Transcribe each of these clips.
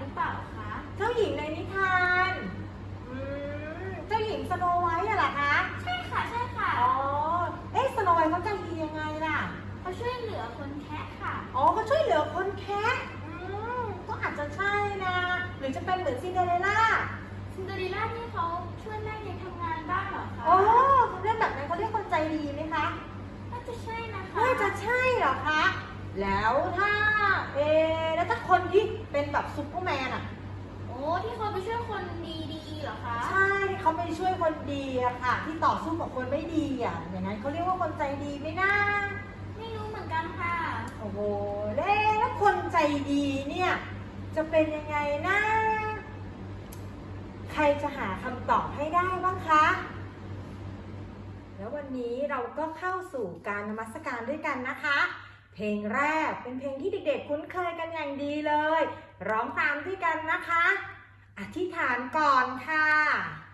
หรือเปล่าคะ เจ้าหญิงในนิทานอืมเจ้าหญิงสโนไวท์อะเหรอคะ ใช่ค่ะ ใช่ค่ะอ๋อ เอ๊ะสโนไวท์เขาใจดียังไงล่ะ เขาช่วยเหลือคนแคะค่ะ อ๋อเขาช่วยเหลือคนแคะอืมก็อาจจะใช่นะ หรือจะเป็นเหมือนซินเดอเรลล่า ซินเดอเรลล่าที่เขาช่วยแม่เลี้ยงทำงานบ้านเหรอคะอ๋อเรื่องแบบนั้นเขาเรียกคนใจดีไหมคะ น่าจะใช่นะคะน่าจะใช่เหรอคะ แล้วถ้าเอะแล้วถ้าคนที่เป็นแบบซุปเปอร์แมนอะโอ้ ที่เขาไปช่วยคนดีๆเหรอคะใช่ที่เขาไปช่วยคนดีอะค่ะ ที่ต่อสู้กับคนไม่ดีอะอย่างนั้นเขาเรียกว่าคนใจดีไหมนะไม่รู้เหมือนกันค่ะ โอ้โหแล้วคนใจดีเนี่ย จะเป็นยังไงนะ ใครจะหาคำตอบให้ได้บ้างคะ แล้ววันนี้เราก็เข้าสู่การนมัสการด้วยกันนะคะ เพลงแรกเป็นเพลงที่เด็กๆ คุ้นเคยกันอย่างดีเลย ร้องตามด้วยกันนะคะ อธิษฐานก่อนค่ะ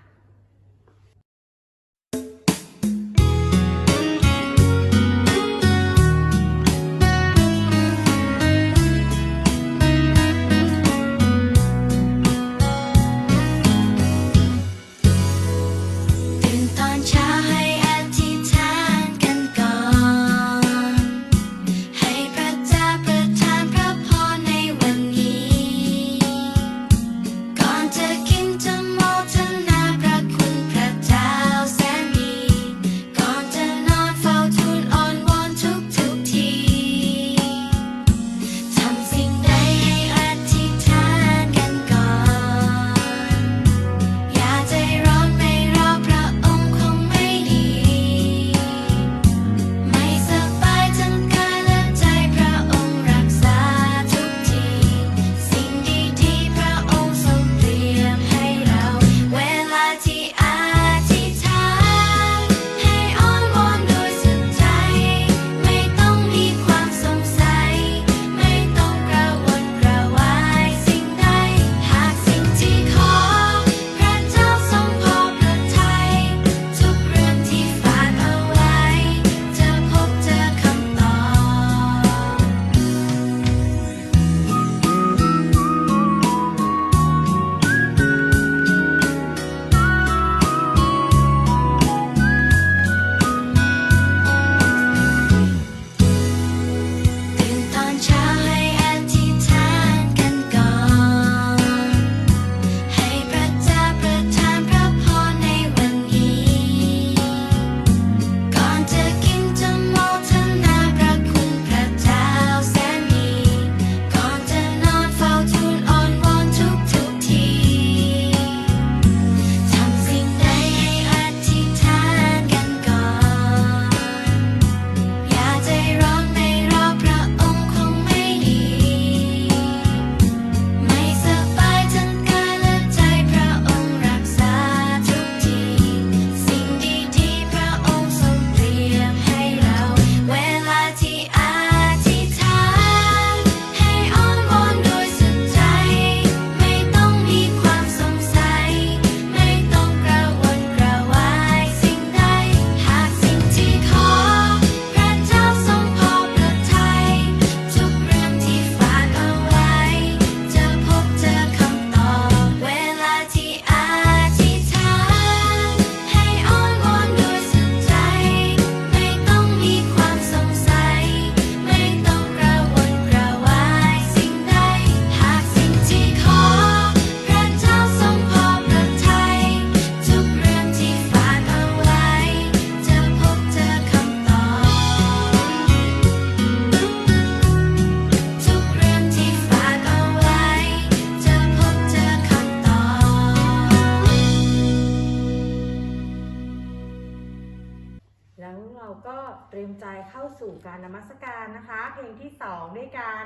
แล้วเราก็เตรียมใจเข้าสู่การนมัสการนะคะ เพลงที่สองด้วยกัน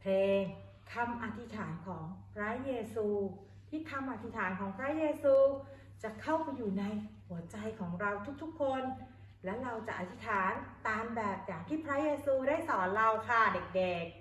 เพลงคำอธิษฐานของพระเยซู ที่คำอธิษฐานของพระเยซู จะเข้าไปอยู่ในหัวใจของเราทุกๆคน และเราจะอธิษฐานตามแบบอย่างที่พระเยซูได้สอนเราค่ะเด็กๆ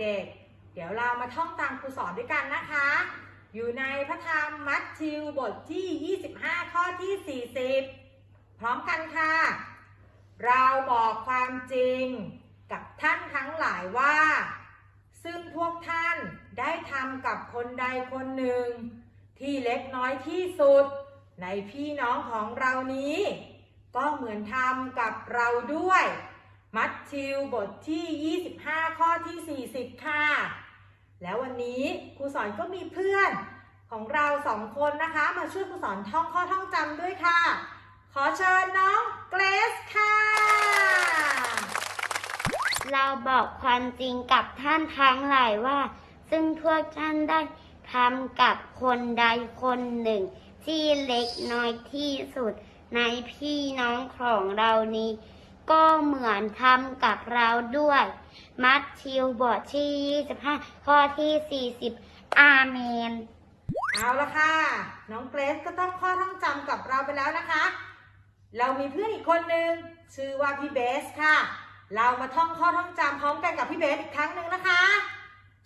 เด็กๆ เดี๋ยวเรามาท่องตามครูสอนด้วยกันนะคะ อยู่ในพระธรรมมัทธิวบทที่ 25 ข้อที่ 40 พร้อมกันค่ะ เราบอกความจริงกับท่านทั้งหลายว่า ซึ่งพวกท่านได้ทำกับคนใดคนหนึ่ง ที่เล็กน้อยที่สุด ในพี่น้องของเรานี้ ก็เหมือนทำกับเราด้วย มัทธิวบทที่ 25 ข้อที่ 40 ค่ะ แล้ววันนี้ครูสอนก็มีเพื่อนของเราสองคนนะคะ มาช่วยครูสอนท่องข้อท่องจำด้วยค่ะ ขอเชิญน้องเกรซค่ะ เราบอกความจริงกับท่านทั้งหลายว่า ซึ่งพวกท่านได้ทำกับคนใดคนหนึ่ง ที่เล็กน้อยที่สุดในพี่น้องของเรานี้ ก็เหมือนทำกับเราด้วย มัทธิวบทที่ 25 ข้อที่ 40 อาเมน เอาละค่ะ น้องเกรซก็ต้องข้อท่องจำกับเราไปแล้วนะคะ เรามีเพื่อนอีกคนนึงชื่อว่าพี่เบสค่ะ เรามาท่องข้อท่องจำพร้อมกันกับพี่เบสอีกครั้งหนึ่งนะคะ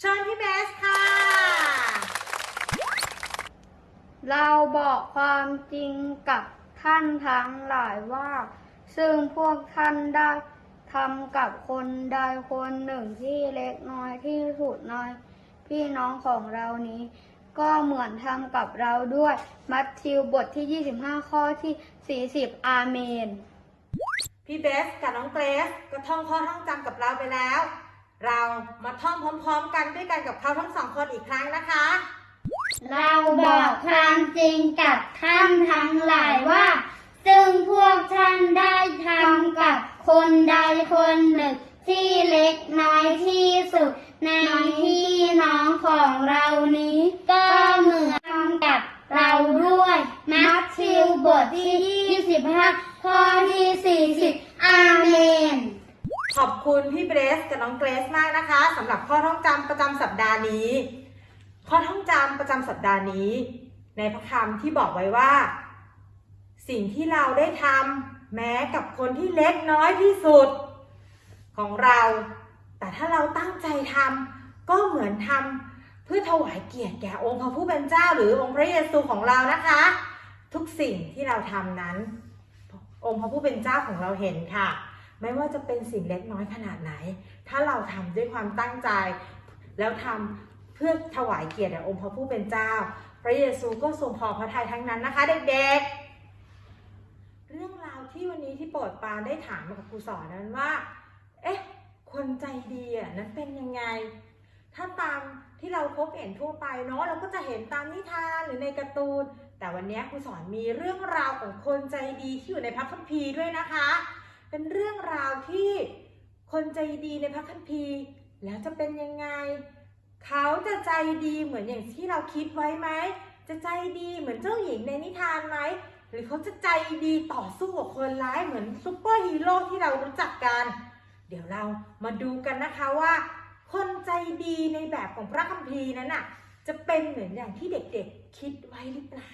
เชิญพี่เบสค่ะ เราบอกความจริงกับท่านทั้งหลายว่า ซึ่งพวกท่านได้ทำกับคนใดคนหนึ่งที่เล็กน้อยที่สุดในพี่น้องของเรานี้ ก็เหมือนทำกับเราด้วย มัทธิวบทที่ 25 ข้อที่ 40 อาเมน พี่เบสกับน้องเกรซก็ท่องข้อท่องจำกับเราไปแล้ว เรามาท่องพร้อมๆกันด้วยกันกับเขาทั้งสองคนอีกครั้งนะคะ เราบอกความจริงกับท่านทั้งหลายว่า ซึ่งพวกท่านได้ทำกับคนใดคนหนึ่งที่เล็กน้อยที่สุด ในพี่น้องของเรานี้ ก็เหมือนทำกับเราด้วยมัทธิวบทที่ 25 ข้อที่ 40 อาเมน ขอบคุณพี่เบสกับน้องเกรซมากนะคะสำหรับข้อท่องจำประจำสัปดาห์นี้ ข้อท่องจำประจำสัปดาห์นี้ ในพระคำที่บอกไว้ว่า สิ่งที่เราได้ทำแม้กับคนที่เล็กน้อยที่สุดของเรา แต่ถ้าเราตั้งใจทำก็เหมือนทำเพื่อถวายเกียรติแก่องค์พระผู้เป็นเจ้า หรือองค์พระเยซูของเรานะคะ ทุกสิ่งที่เราทำนั้น องค์พระผู้เป็นเจ้าของเราเห็นค่ะ ไม่ว่าจะเป็นสิ่งเล็กน้อยขนาดไหน ถ้าเราทำด้วยความตั้งใจ แล้วทำเพื่อถวายเกียรติแด่องค์พระผู้เป็นเจ้า พระเยซูก็ทรงพอพระทัยทั้งนั้นนะคะ เด็กๆ เรื่องราวที่วันนี้ที่โปรดปรานได้ถามกับครูสอนนั้นว่า เอ๊ะ คนใจดีอะนั้นเป็นยังไง ถ้าตามที่เราพบเห็นทั่วไปเนาะเราก็จะเห็นตามนิทานหรือในการ์ตูน แต่วันนี้ครูสอนมีเรื่องราวของคนใจดีที่อยู่ในพระคัมภีร์ด้วยนะคะ เป็นเรื่องราวที่คนใจดีในพระคัมภีร์ แล้วจะเป็นยังไง เขาจะใจดีเหมือนอย่างที่เราคิดไว้ไหมจะใจดีเหมือนเจ้าหญิงในนิทานไหม รือเขาจะใจดีต่อสู้กับคนร้ายเหมือนซูเปอร์ฮีโร่ที่เรารู้จักกัน เดี๋ยวเรามาดูกันนะคะว่า คนใจดีในแบบของพระคัมภีร์นั้นน่ะ จะเป็นเหมือนอย่างที่เด็กๆคิดไว้หรือเปล่า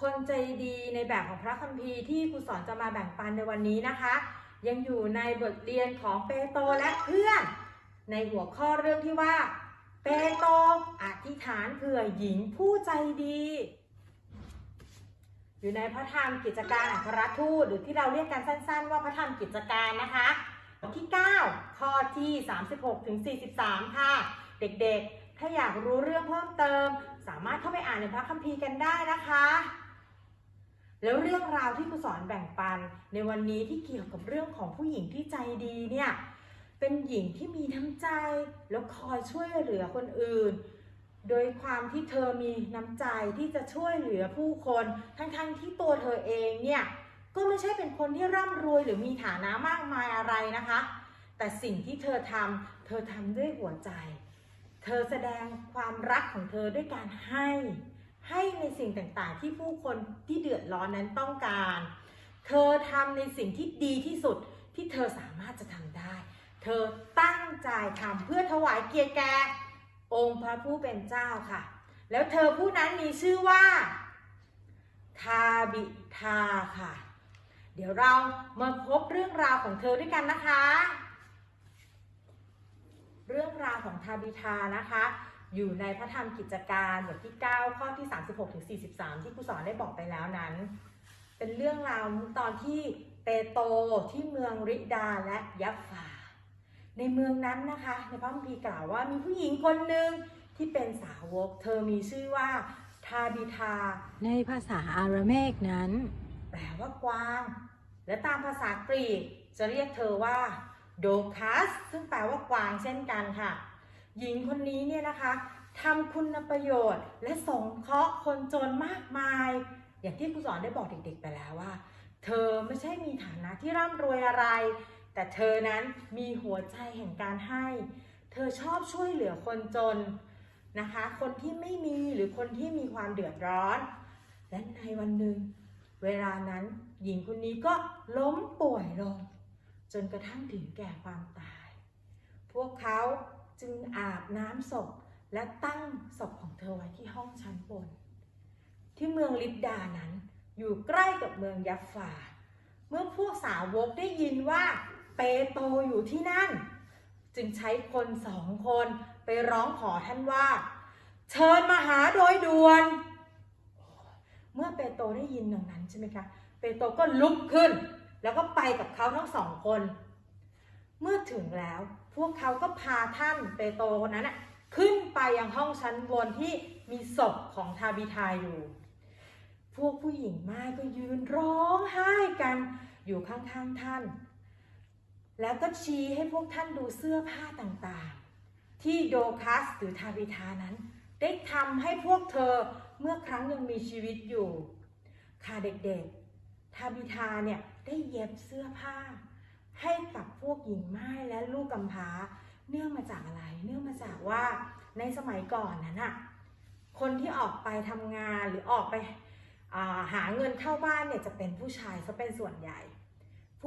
คนใจดีในแบบของพระคัมภีร์ที่ครูสอนจะมาแบ่งปันในวันนี้นะคะ ยังอยู่ในบทเรียนของเปโตรและเพื่อน ในหัวข้อเรื่องที่ว่า เปโตรอธิษฐานเผื่อหญิงผู้ใจดี อยู่ในพระธรรมกิจการอัครทูตหรือที่เราเรียกกันสั้น ๆ ว่าพระธรรมกิจการนะคะทที่ 9 ข้อที่ 36ถึง43 ค่ะ เด็กๆ ถ้าอยากรู้เรื่องเพิ่มเติม สามารถเข้าไปอ่านในพระคัมภีร์กันได้นะคะ แล้วเรื่องราวที่ครูสอนแบ่งปันในวันนี้ที่เกี่ยวกับเรื่องของผู้หญิงที่ใจดีเนี่ย เป็นหญิงที่มีน้ำใจ แล้วคอยช่วยเหลือคนอื่น โดยความที่เธอมีน้ำใจที่จะช่วยเหลือผู้คน ทั้งๆที่ตัวเธอเองเนี่ยก็ไม่ใช่เป็นคนที่ร่ำรวยหรือมีฐานะมากมายอะไรนะคะ แต่สิ่งที่เธอทำเธอทำด้วยหัวใจ เธอแสดงความรักของเธอด้วยการให้ ให้ในสิ่งต่างๆ ที่ผู้คนที่เดือดร้อนนั้นต้องการ เธอทำในสิ่งที่ดีที่สุดที่เธอสามารถจะทำได้ เธอตั้งใจทำเพื่อถวายเกียรติแก่องค์พระผู้เป็นเจ้าค่ะ แล้วเธอผู้นั้นมีชื่อว่าทาบิทาค่ะ เดี๋ยวเรามาพบเรื่องราวของเธอด้วยกันนะคะ เรื่องราวของทาบิทานะคะ อยู่ในพระธรรมกิจการบทที่ 9 ข้อที่ 36ถึง43 ที่ครูสอนได้บอกไปแล้วนั้น เป็นเรื่องราวตอนที่เปโตที่เมืองริดาและยัฟฟา ในเมืองนั้นนะคะ ในพระคัมภีร์กล่าวว่ามีผู้หญิงคนหนึ่งที่เป็นสาวก เธอมีชื่อว่าทาบิทา ในภาษาอาราเมกนั้น แปลว่ากวาง และตามภาษากรีกจะเรียกเธอว่าโดคัส ซึ่งแปลว่ากวางเช่นกันค่ะ หญิงคนนี้เนี่ยนะคะทำคุณประโยชน์ และสงเคราะห์คนจนมากมาย อย่างที่ครูสอนได้บอกเด็กๆไปแล้วว่า เธอไม่ใช่มีฐานะที่ร่ำรวยอะไร แต่เธอนั้นมีหัวใจแห่งการให้ เธอชอบช่วยเหลือคนจนนะคะ คนที่ไม่มีหรือคนที่มีความเดือดร้อน และในวันหนึ่ง เวลานั้นหญิงคนนี้ก็ล้มป่วยลง จนกระทั่งถึงแก่ความตาย พวกเขาจึงอาบน้ำศพและตั้งศพของเธอไว้ที่ห้องชั้นบน ที่เมืองลิดดานั้นอยู่ใกล้กับเมืองยัฟฟา เมื่อพวกสาวกได้ยินว่า เปโตอยู่ที่นั่น จึงใช้คนสองคนไปร้องขอท่านว่า เชิญมาหาโดยด่วน เมื่อเปโตได้ยินดังนั้นใช่ไหมคะ เปโตก็ลุกขึ้น แล้วก็ไปกับเขาทั้งสองคน เมื่อถึงแล้วพวกเขาก็พาท่านเปโตคนนั้นขึ้นไปยังห้องชั้นบนที่มีศพของทาบิทาอยู่ พวกผู้หญิงไม้ก็ยืนร้องไห้กันอยู่ข้างๆท่าน แล้วก็ชี้ให้พวกท่านดูเสื้อผ้าต่างๆ ที่โดคัสหรือทาบิทานั้น ได้ทำให้พวกเธอเมื่อครั้งยังมีชีวิตอยู่ ค่ะเด็กๆ ทาบิทาเนี่ยได้เย็บเสื้อผ้า ให้กับพวกหญิงไม้และลูกกำพร้า เนื่องมาจากอะไร เนื่องมาจากว่าในสมัยก่อนนั้นน่ะคนที่ออกไปทำงานหรือออกไปาหาเงินเข้าบ้านเนี่ยจะเป็นผู้ชายซะเป็นส่วนใหญ่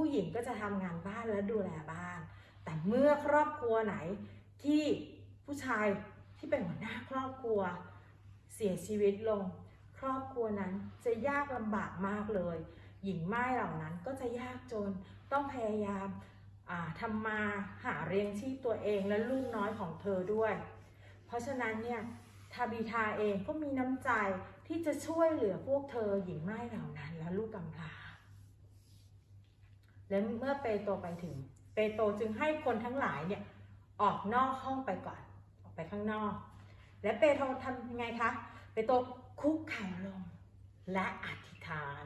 ผู้หญิงก็จะทำงานบ้านและดูแลบ้าน แต่เมื่อครอบครัวไหนที่ผู้ชายที่เป็นหัวหน้าครอบครัวเสียชีวิตลง ครอบครัวนั้นจะยากลำบากมากเลย หญิงไม้เหล่านั้นก็จะยากจนต้องพยายามาทำมาหาเลี้ยงชีพตัวเองและลูกน้อยของเธอด้วย เพราะฉะนั้นเนี่ยทาบิทาเองก็มีน้ำใจที่จะช่วยเหลือพวกเธอหญิงไม้เหล่านั้นและลูกกำพร้า และเมื่อเปโตรไปถึง เปโตรจึงให้คนทั้งหลายเนี่ยออกนอกห้องไปก่อน ออกไปข้างนอก และเปโตรทำยังไงคะ เปโตรคุกเข่าลงและอธิษฐาน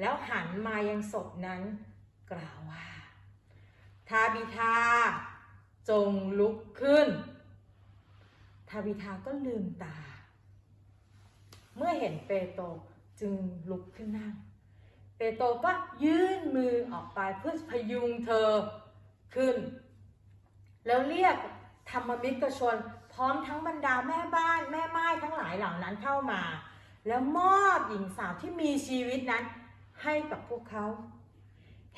แล้วหันมายังศพนั้นกล่าวว่า ทาบิทา จงลุกขึ้น ทาบิทาก็ลืมตา เมื่อเห็นเปโตรจึงลุกขึ้นนั่ง เปโตรก็ยื่นมือออกไปเพื่อพยุงเธอขึ้น แล้วเรียกธรรมมิกชน พร้อมทั้งบรรดาแม่บ้านแม่ไม้ทั้งหลายเหล่านั้นเข้ามา แล้วมอบหญิงสาวที่มีชีวิตนั้นให้กับพวกเขา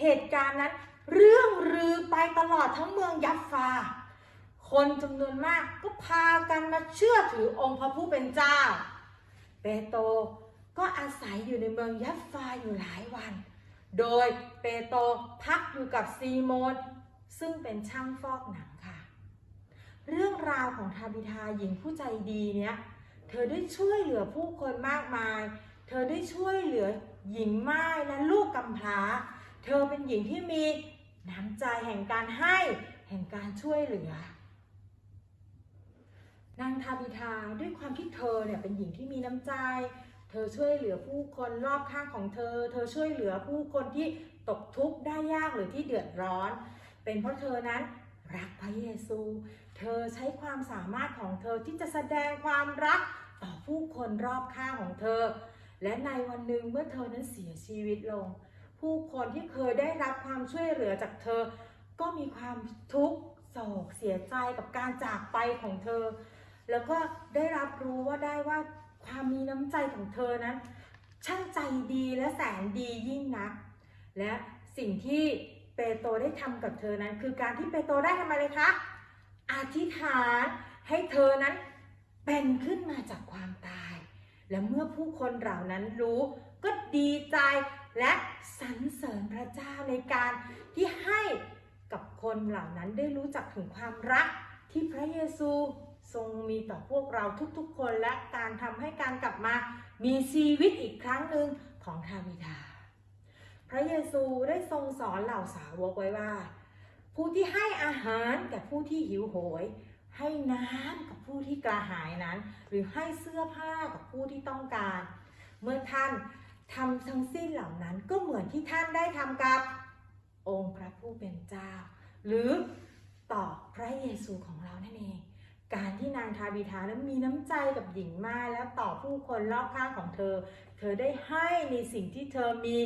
เหตุการณ์นั้นเรื่องลือไปตลอดทั้งเมืองยัฟฟา คนจำนวนมากก็พากันมาเชื่อถือองค์พระผู้เป็นเจ้า เปโตร ก็อาศัยอยู่ในเมืองยัฟฟาอยู่หลายวัน โดยเปโตรพักอยู่กับซีโมนซึ่งเป็นช่างฟอกหนังค่ะ เรื่องราวของทาบิทาหญิงผู้ใจดีเนี้ยเธอได้ช่วยเหลือผู้คนมากมาย เธอได้ช่วยเหลือหญิงไม้และลูกกำพร้า เธอเป็นหญิงที่มีน้ำใจแห่งการให้ แห่งการช่วยเหลือ นางทาบิทาด้วยความที่เธอเนี่ยเป็นหญิงที่มีน้ำใจ เธอช่วยเหลือผู้คนรอบข้างของเธอ เธอช่วยเหลือผู้คนที่ตกทุกข์ได้ยากหรือที่เดือดร้อน เป็นเพราะเธอนั้นรักพระเยซู เธอใช้ความสามารถของเธอที่จะแสดงความรักต่อผู้คนรอบข้างของเธอ และในวันหนึ่งเมื่อเธอนั้นเสียชีวิตลง ผู้คนที่เคยได้รับความช่วยเหลือจากเธอ ก็มีความทุกข์โศกเสียใจกับการจากไปของเธอ แล้วก็ได้รับรู้ว่าได้ว่า ความมีน้ำใจของเธอนั้น ช่างใจดีและแสนดียิ่งนัก และสิ่งที่เปโตรได้ทำกับเธอนั้น คือการที่เปโตรได้ทำอะไรคะอธิษฐานให้เธอนั้นเป็นขึ้นมาจากความตาย และเมื่อผู้คนเหล่านั้นรู้ก็ดีใจและสรรเสริญพระเจ้าในการที่ให้กับคนเหล่านั้นได้รู้จักถึงความรักที่พระเยซู ทรงมีต่อพวกเราทุกๆคนและการทำให้การกลับมามีชีวิตอีกครั้งหนึ่งของทาวิดา พระเยซูได้ทรงสอนเหล่าสาวกไว้ว่า ผู้ที่ให้อาหารแก่ผู้ที่หิวโหย ให้น้ำกับผู้ที่กระหายนั้น หรือให้เสื้อผ้ากับผู้ที่ต้องการ เมื่อท่านทำทั้งสิ้นเหล่านั้นก็เหมือนที่ท่านได้ทำกับองค์พระผู้เป็นเจ้า หรือต่อพระเยซูของเรานั่นเอง การที่นางทาบิทานั้นมีน้ำใจกับหญิงม่ายและต่อผู้คนรอบข้างของเธอ เธอได้ให้ในสิ่งที่เธอมี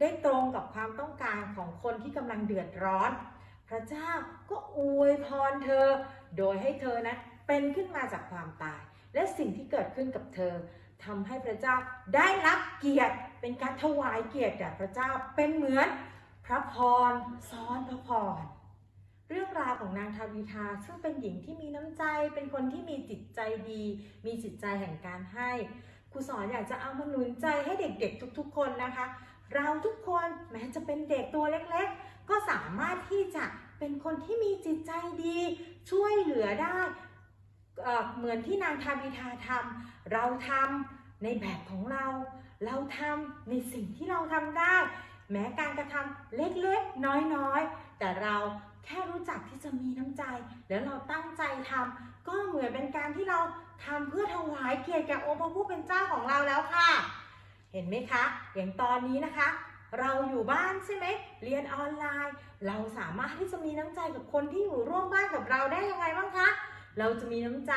ได้ตรงกับความต้องการของคนที่กำลังเดือดร้อน พระเจ้าก็อวยพรเธอ โดยให้เธอนะเป็นขึ้นมาจากความตาย และสิ่งที่เกิดขึ้นกับเธอทำให้พระเจ้าได้รับเกียรติ เป็นการถวายเกียรติแด่พระเจ้าเป็นเหมือนพระพรซ้อนพระพร เรื่องราวของนางทาวิทาซึ่งเป็นหญิงที่มีน้ำใจ เป็นคนที่มีจิตใจดี มีจิตใจแห่งการให้ครูสอนอยากจะเอามาหนุนใจให้เด็กๆ ทุกๆ คนนะคะ เราทุกคนแม้จะเป็นเด็กตัวเล็กๆ ก็สามารถที่จะเป็นคนที่มีจิตใจดี ช่วยเหลือได้เเหมือนที่นางทาวิทาทำเราทำในแบบของเรา เราทำในสิ่งที่เราทำได้ แม้การกระทำเล็กๆ น้อยๆ แต่เรา แค่รู้จักที่จะมีน้ำใจ แล้วเราตั้งใจทำก็เหมือนเป็นการที่เราทำเพื่อถวายเกียรติแก่องค์พระผู้เป็นเจ้าของเราแล้วค่ะ เห็นไหมคะ อย่างตอนนี้นะคะ เราอยู่บ้านใช่ไหมเรียนออนไลน์ เราสามารถที่จะมีน้ำใจกับคนที่อยู่ร่วมบ้านกับเราได้ยังไงบ้างคะเราจะมีน้ำใจ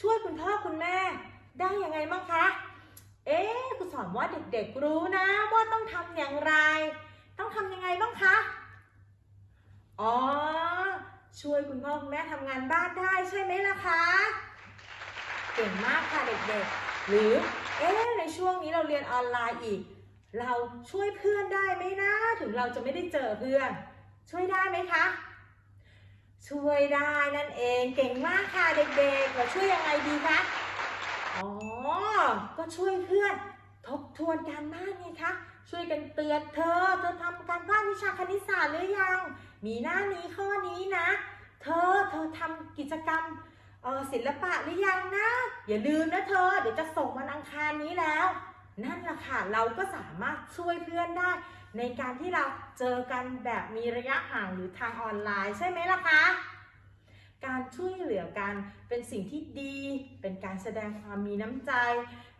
ช่วยคุณพ่อคุณแม่ได้ยังไงบ้างคะเอ๊ะคุณสอนว่าเด็กๆรู้นะว่าต้องทำอย่างไร ต้องทำยังไงบ้างคะ อ๋อ ช่วยคุณพ่อคุณแม่ทำงานบ้านได้ใช่ไหมล่ะคะ เก่งมากค่ะเด็กๆ หรือ เอ๊ะในช่วงนี้เราเรียนออนไลน์อีก เราช่วยเพื่อนได้ไหมนะ ถึงเราจะไม่ได้เจอเพื่อน ช่วยได้ไหมคะ ช่วยได้นั่นเอง เก่งมากค่ะเด็กๆ เราช่วยยังไงดีคะ อ๋อ ก็ช่วยเพื่อนทบทวนการบ้านไงคะ ช่วยกันเตือนเธอ เธอทำการบ้านวิชาคณิตศาสตร์หรือยัง มีหน้านี้ข้อนี้นะ เธอเธอทำกิจกรรมศิลปะหรือยังนะ อย่าลืมนะเธอ เดี๋ยวจะส่งวันอังคารนี้แล้ว นั่นแหละค่ะ เราก็สามารถช่วยเพื่อนได้ ในการที่เราเจอกันแบบมีระยะห่างหรือทางออนไลน์ใช่ไหมล่ะคะ การช่วยเหลือกันเป็นสิ่งที่ดี เป็นการแสดงความมีน้ำใจ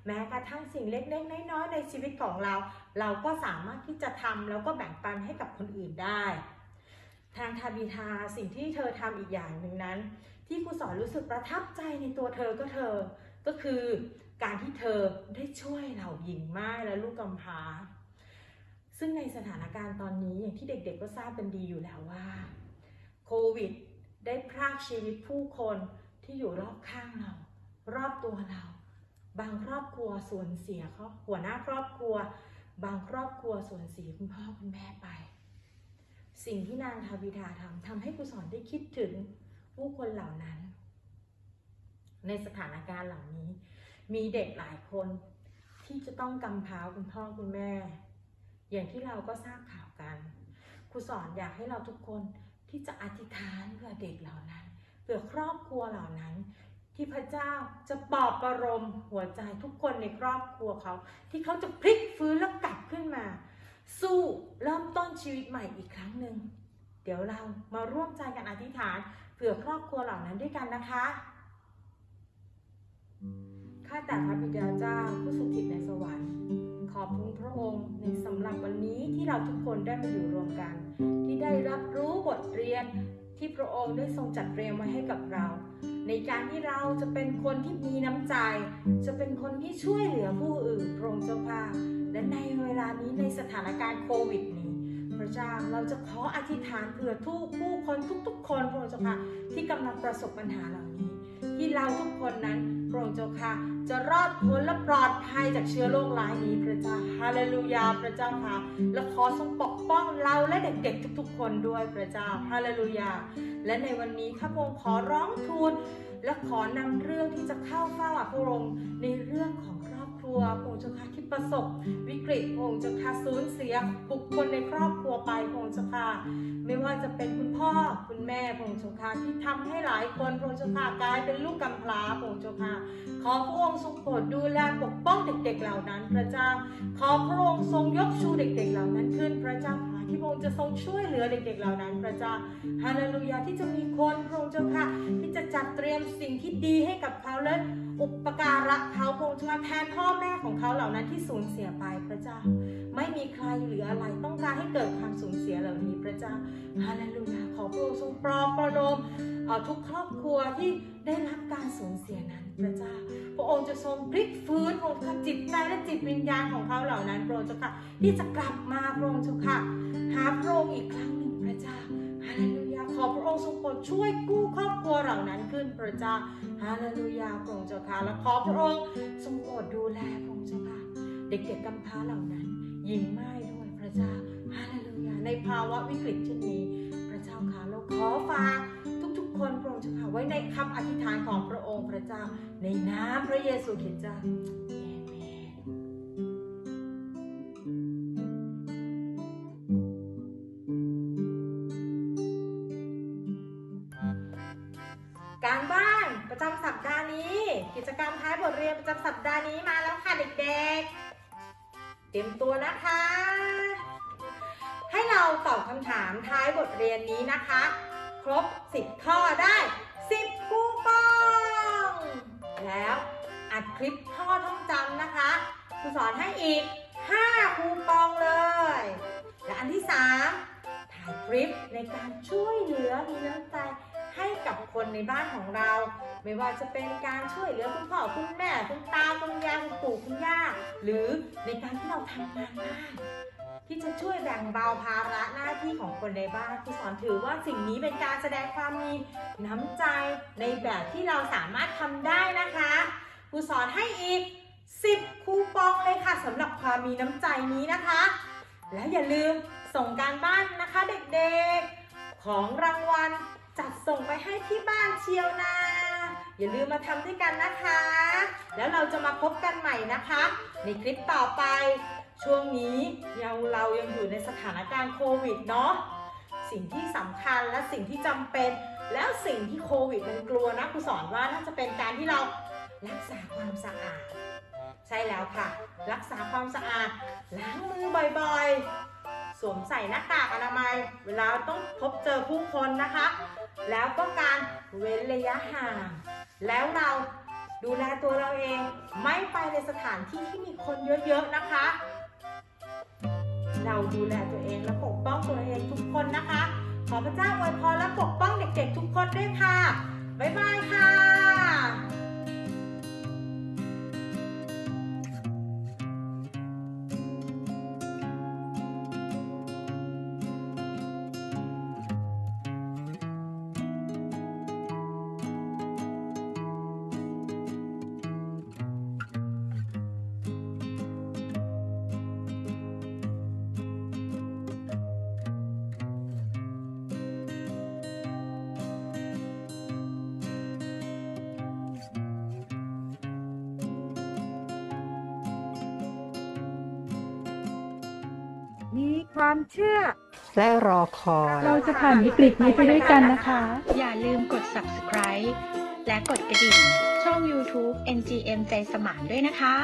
แม้กระทั่งสิ่งเล็กๆน้อยๆในชีวิตของเรา เราก็สามารถที่จะทำแล้วก็แบ่งปันให้กับคนอื่นได้ ทางทาบิทาสิ่งที่เธอทำอีกอย่างหนึ่งนั้น ที่ครูสอนรู้สึกประทับใจในตัวเธอก็เธอ ก็คือการที่เธอได้ช่วยเหล่าหญิงม่ายและลูกกำพร้าซึ่งในสถานการณ์ตอนนี้อย่างที่เด็กๆก็ทราบกันดีอยู่แล้วว่าโควิดได้พรากชีวิตผู้คนที่อยู่รอบข้างเรา รอบตัวเรา บางครอบครัวสูญเสียเขาหัวหน้าครอบครัว บางครอบครัวสูญเสียคุณพ่อคุณแม่ไป สิ่งที่นางทาวิดาทำทำให้ครูสอนได้คิดถึงผู้คนเหล่านั้น ในสถานการณ์เหล่านี้ มีเด็กหลายคนที่จะต้องกำพร้าคุณพ่อคุณแม่ อย่างที่เราก็ทราบข่าวกันครูสอนอยากให้เราทุกคนที่จะอธิษฐานเพื่อเด็กเหล่านั้นเพื่อครอบครัวเหล่านั้น ที่พระเจ้าจะปลอบประโลมหัวใจทุกคนในครอบครัวเขา ที่เขาจะพลิกฟื้นแล้วกลับขึ้นมา สู้เริ่มต้นชีวิตใหม่อีกครั้งหนึ่ง เดี๋ยวเรามาร่วมใจกันอธิษฐานเผื่อครอบครัวเหล่านั้นด้วยกันนะคะ ข้าแต่พระบิดาเจ้าผู้สถิตในสวรรค์ ขอบคุณพระองค์ในสำหรับวันนี้ที่เราทุกคนได้มาอยู่รวมกัน ที่ได้รับรู้บทเรียนที่พระองค์ได้ทรงจัดเตรียมไว้ให้กับเรา ในการที่เราจะเป็นคนที่มีน้ำใจ จะเป็นคนที่ช่วยเหลือผู้อื่นพระองค์เจ้าค่ะ และในเวลานี้ในสถานการณ์โควิดนี้ พระเจ้าเราจะขออธิษฐานเผื่อทุกผู้คนทุก ๆ คนพระองค์เจ้าค่ะที่กำลังประสบปัญหาเหล่านี้ ที่เราทุกคนนั้นพระองค์เจ้าค่ะจะรอดพ้นและปลอดภัยจากเชื้อโรคร้ายนี้พระเจ้าฮาเลลูยาพระเจ้าค่ะและขอทรงปกป้องเราและเด็กๆ ทุก ๆ คนด้วยพระเจ้าฮาเลลูยา และในวันนี้ข้าพงขอร้องทูลและขอนำเรื่องที่จะเข้าเฝ้าพระองค์ในเรื่องของครอบครัวพระองค์เจ้าค่ะ ประสบวิกฤตพระองค์เจ้าค่ะสูญเสียบุคคลในครอบครัวไปพระองค์เจ้าค่ะไม่ว่าจะเป็นคุณพ่อคุณแม่พระองค์เจ้าค่ะที่ทำให้หลายคนพระองค์เจ้าค่ะกลายเป็นลูกกำพร้าพระองค์เจ้าค่ะขอพระองค์ทรงโปรดดูแลปกป้องเด็กๆเหล่านั้น พระเจ้า ขอพระองค์ทรงยกชูเด็กๆเหล่านั้นขึ้นพระเจ้าค่ะที่พระองค์จะทรงช่วยเหลือเด็กๆเหล่านั้น พระเจ้าฮาเลลูยาที่จะมีคนพระองค์เจ้าค่ะที่จะจัดเตรียมสิ่งที่ดีให้กับเขาและ อุปการะเขาพระองค์เจ้าแทนพ่อแม่ของเขาเหล่านั้นที่สูญเสียไปพระเจ้า ไม่มีใครหรืออะไรต้องการให้เกิดความสูญเสียเหล่านี้พระเจ้าฮาเลลูยาขอพระองค์ทรงปลอบประโลมทุกครอบครัวที่ได้รับการสูญเสียนั้นพระเจ้า พระองค์จะทรงพลิกฟื้นพระองค์จิตใจและจิตวิญญาณของเขาเหล่านั้นพระองค์เจ้าค่ะที่จะกลับมาพระองค์เจ้าค่ะหาพระองค์อีกครั้งหนึ่งพระเจ้าฮาเลลูยาขอพระองค์ทรงโปรดช่วยกู้ เหล่านั้นขึ้นพระเจ้าฮาเลลูยาพระองค์เจ้าค่ะและขอพระองค์ทรงโปรดดูแลพระองค์เจ้าค่ะเด็กๆกำพร้าเหล่านั้นหญิงไม้ด้วยพระเจ้าฮาเลลูยาในภาวะวิกฤตเช่นนี้พระเจ้าค่ะเราขอฝากทุกๆ คนพระองค์เจ้าค่ะไว้ในคำอธิษฐานของพระองค์พระเจ้า ในน้ำพระเยซูคริสต์เจ้า นประจำสัปดาห์นี้มาแล้วค่ะเด็กๆ เตรียมตัวนะคะ ให้เราตอบคำถามท้ายบทเรียนนี้นะคะ ครบ 10 ข้อได้ 10 คูปอง แล้วอัดคลิปข้อท่องจำนะคะครูสอนให้อีก 5 คูปองเลย และอันที่ 3 ถ่ายคลิปในการช่วยเหลือมีน้ำใจ ให้กับคนในบ้านของเรา ไม่ว่าจะเป็นการช่วยเหลือคุณพ่อคุณแม่คุณตาคุณยายคุณปู่คุณย่า หรือในการที่เราทำงานบ้านที่จะช่วยแบ่งเบาภาระหน้าที่ของคนในบ้านครูสอนถือว่าสิ่งนี้เป็นการแสดงความมีน้ำใจในแบบที่เราสามารถทำได้นะคะครูสอนให้อีก 10 คูปองเลยค่ะสำหรับความมีน้ำใจนี้นะคะ แล้วอย่าลืมส่งการบ้านนะคะเด็กๆ ของรางวัล จัดส่งไปให้ที่บ้านเชียวนะ อย่าลืมมาทำด้วยกันนะคะ แล้วเราจะมาพบกันใหม่นะคะ ในคลิปต่อไป ช่วงนี้ยังเรายังอยู่ในสถานการณ์โควิดเนาะสิ่งที่สำคัญและสิ่งที่จำเป็น แล้วสิ่งที่โควิดมันกลัวนะครูสอนว่าน่าจะเป็นการที่เรารักษาความสะอาด ใช่แล้วค่ะ รักษาความสะอาดล้างมือบ่อยๆ สวมใส่หน้ากากอนามัย เวลาต้องพบเจอผู้คนนะคะ แล้วก็การเว้นระยะห่าง แล้วเราดูแลตัวเราเอง ไม่ไปในสถานที่ที่มีคนเยอะๆนะคะ เราดูแลตัวเองและปกป้องตัวเองทุกคนนะคะ ขอพระเจ้าอวยพรและปกป้องเด็กๆทุกคนด้วยค่ะ บ๊ายบายค่ะ มีความเชื่อ และรอคอย เราจะผ่านวิกฤตนี้ไปด้วยกันนะคะ อย่าลืมกด subscribe และกดกระดิ่ง ช่อง YouTube NGM ใจสมานด้วยนะคะ